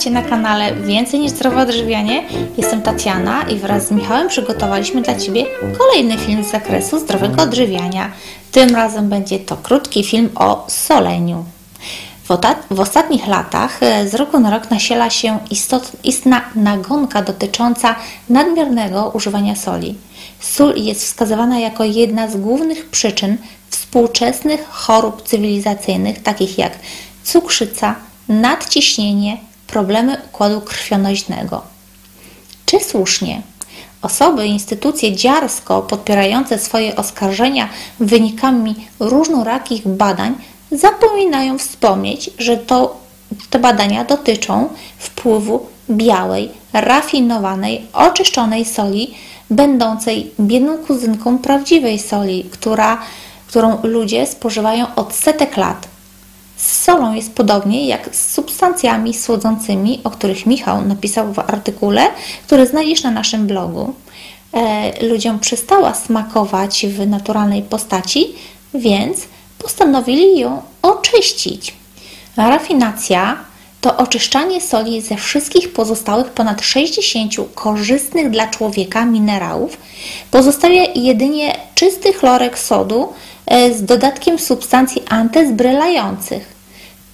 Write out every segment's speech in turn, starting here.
Cię na kanale Więcej niż zdrowe odżywianie. Jestem Tatiana i wraz z Michałem przygotowaliśmy dla Ciebie kolejny film z zakresu zdrowego odżywiania. Tym razem będzie to krótki film o soleniu. W, ostatnich latach e, z roku na rok nasiela się istot, istna nagonka dotycząca nadmiernego używania soli. Sól jest wskazywana jako jedna z głównych przyczyn współczesnych chorób cywilizacyjnych, takich jak cukrzyca, nadciśnienie, problemy układu krwionośnego. Czy słusznie? Osoby i instytucje dziarsko podpierające swoje oskarżenia wynikami różnorakich badań zapominają wspomnieć, że to, te badania dotyczą wpływu białej, rafinowanej, oczyszczonej soli, będącej biedną kuzynką prawdziwej soli, która, którą ludzie spożywają od setek lat. Z solą jest podobnie jak z substancjami słodzącymi, o których Michał napisał w artykule, który znajdziesz na naszym blogu. E, ludziom przestała smakować w naturalnej postaci, więc postanowili ją oczyścić. Rafinacja to oczyszczanie soli ze wszystkich pozostałych ponad 60 korzystnych dla człowieka minerałów. Pozostawia jedynie czysty chlorek sodu z dodatkiem substancji antezbrylających.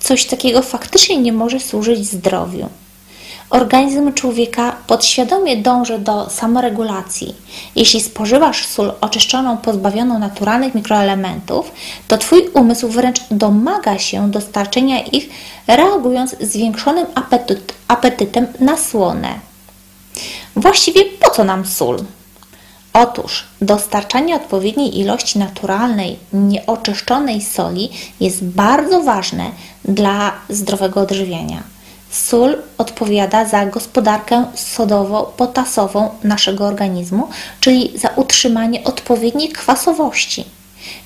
Coś takiego faktycznie nie może służyć zdrowiu. Organizm człowieka podświadomie dąży do samoregulacji. Jeśli spożywasz sól oczyszczoną, pozbawioną naturalnych mikroelementów, to Twój umysł wręcz domaga się dostarczenia ich, reagując zwiększonym apetyt, apetytem na słone. Właściwie po co nam sól? Otóż dostarczanie odpowiedniej ilości naturalnej, nieoczyszczonej soli jest bardzo ważne dla zdrowego odżywiania. Sól odpowiada za gospodarkę sodowo-potasową naszego organizmu, czyli za utrzymanie odpowiedniej kwasowości.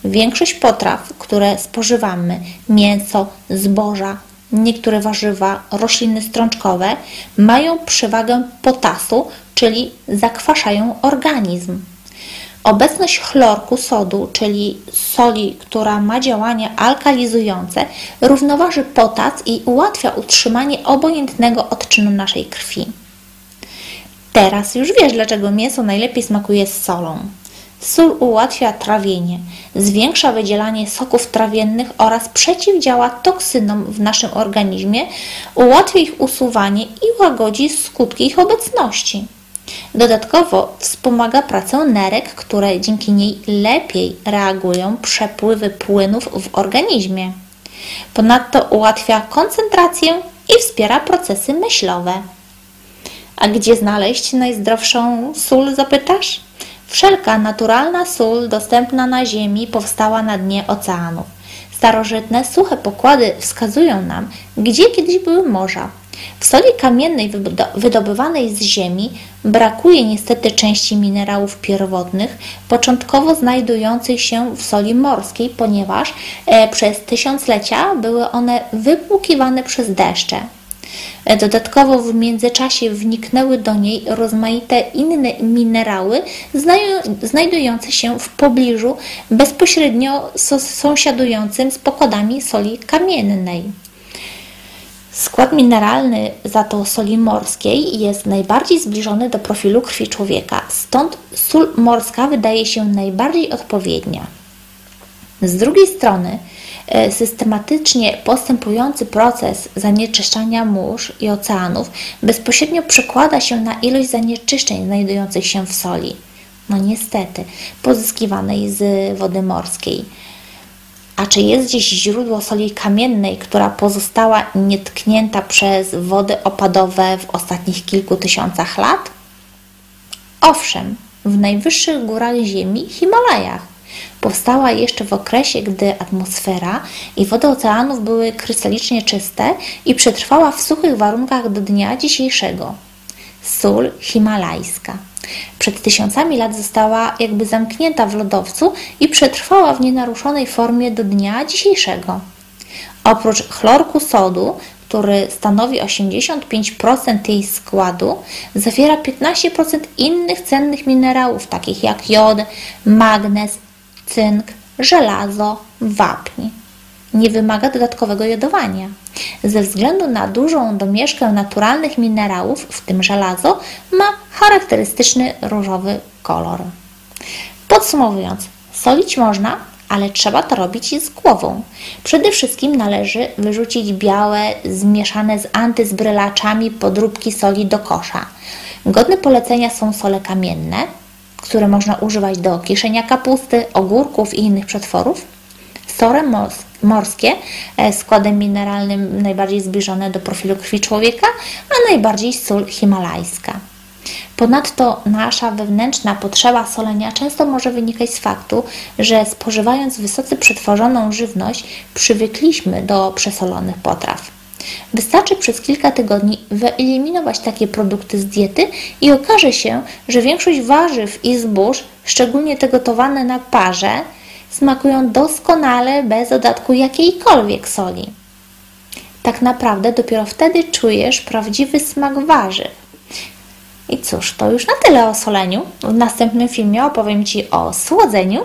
Większość potraw, które spożywamy, mięso, zboża, niektóre warzywa, rośliny strączkowe, mają przewagę potasu, czyli zakwaszają organizm. Obecność chlorku sodu, czyli soli, która ma działanie alkalizujące, równoważy potas i ułatwia utrzymanie obojętnego odczynu naszej krwi. Teraz już wiesz, dlaczego mięso najlepiej smakuje z solą. Sól ułatwia trawienie, zwiększa wydzielanie soków trawiennych oraz przeciwdziała toksynom w naszym organizmie, ułatwia ich usuwanie i łagodzi skutki ich obecności. Dodatkowo wspomaga pracę nerek, które dzięki niej lepiej reagują przepływy płynów w organizmie. Ponadto ułatwia koncentrację i wspiera procesy myślowe. A gdzie znaleźć najzdrowszą sól, zapytasz? Wszelka naturalna sól dostępna na Ziemi powstała na dnie oceanów. Starożytne, suche pokłady wskazują nam, gdzie kiedyś były morza. W soli kamiennej wydobywanej z ziemi brakuje niestety części minerałów pierwotnych, początkowo znajdujących się w soli morskiej, ponieważ e, przez tysiąclecia były one wypłukiwane przez deszcze. E, dodatkowo w międzyczasie wniknęły do niej rozmaite inne minerały znajdujące się w pobliżu bezpośrednio sąsiadującym z pokładami soli kamiennej. Skład mineralny za to soli morskiej jest najbardziej zbliżony do profilu krwi człowieka, stąd sól morska wydaje się najbardziej odpowiednia. Z drugiej strony, e, systematycznie postępujący proces zanieczyszczania mórz i oceanów bezpośrednio przekłada się na ilość zanieczyszczeń znajdujących się w soli. No niestety, pozyskiwanej z wody morskiej. A czy jest gdzieś źródło soli kamiennej, która pozostała nietknięta przez wody opadowe w ostatnich kilku tysiącach lat? Owszem, w najwyższych górach Ziemi, Himalajach. Powstała jeszcze w okresie, gdy atmosfera i wody oceanów były krystalicznie czyste i przetrwała w suchych warunkach do dnia dzisiejszego. Sól himalajska. Przed tysiącami lat została jakby zamknięta w lodowcu i przetrwała w nienaruszonej formie do dnia dzisiejszego. Oprócz chlorku sodu, który stanowi 85% jej składu, zawiera 15% innych cennych minerałów, takich jak jod, magnez, cynk, żelazo, wapń. nie wymaga dodatkowego jodowania. Ze względu na dużą domieszkę naturalnych minerałów, w tym żelazo, ma charakterystyczny różowy kolor. Podsumowując, solić można, ale trzeba to robić z głową. Przede wszystkim należy wyrzucić białe, zmieszane z antyzbrylaczami podróbki soli do kosza. Godne polecenia są sole kamienne, które można używać do kiszenia kapusty, ogórków i innych przetworów. Sole morskie e, składem mineralnym najbardziej zbliżone do profilu krwi człowieka, a najbardziej sól himalajska. Ponadto nasza wewnętrzna potrzeba solenia często może wynikać z faktu, że spożywając wysoce przetworzoną żywność, przywykliśmy do przesolonych potraw. Wystarczy przez kilka tygodni wyeliminować takie produkty z diety i okaże się, że większość warzyw i zbóż, szczególnie te gotowane na parze, smakują doskonale bez dodatku jakiejkolwiek soli. Tak naprawdę dopiero wtedy czujesz prawdziwy smak warzyw. I cóż, to już na tyle o soleniu. W następnym filmie opowiem Ci o słodzeniu.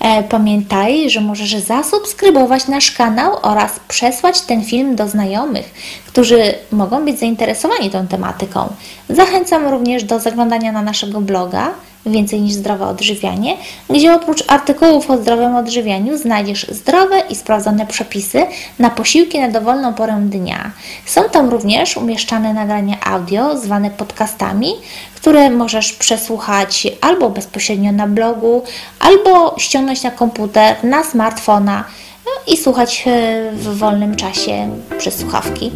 E, pamiętaj, że możesz zasubskrybować nasz kanał oraz przesłać ten film do znajomych, którzy mogą być zainteresowani tą tematyką. Zachęcam również do zaglądania na naszego bloga Więcej niż zdrowe odżywianie, gdzie oprócz artykułów o zdrowym odżywianiu znajdziesz zdrowe i sprawdzone przepisy na posiłki na dowolną porę dnia. Są tam również umieszczane nagrania audio zwane podcastami, które możesz przesłuchać albo bezpośrednio na blogu, albo ściągnąć na komputer, na smartfona no i słuchać e, w wolnym czasie przez słuchawki.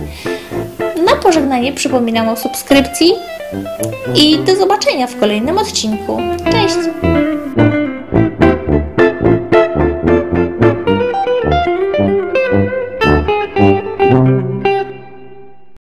Na pożegnanie przypominam o subskrypcji i do zobaczenia w kolejnym odcinku. Cześć!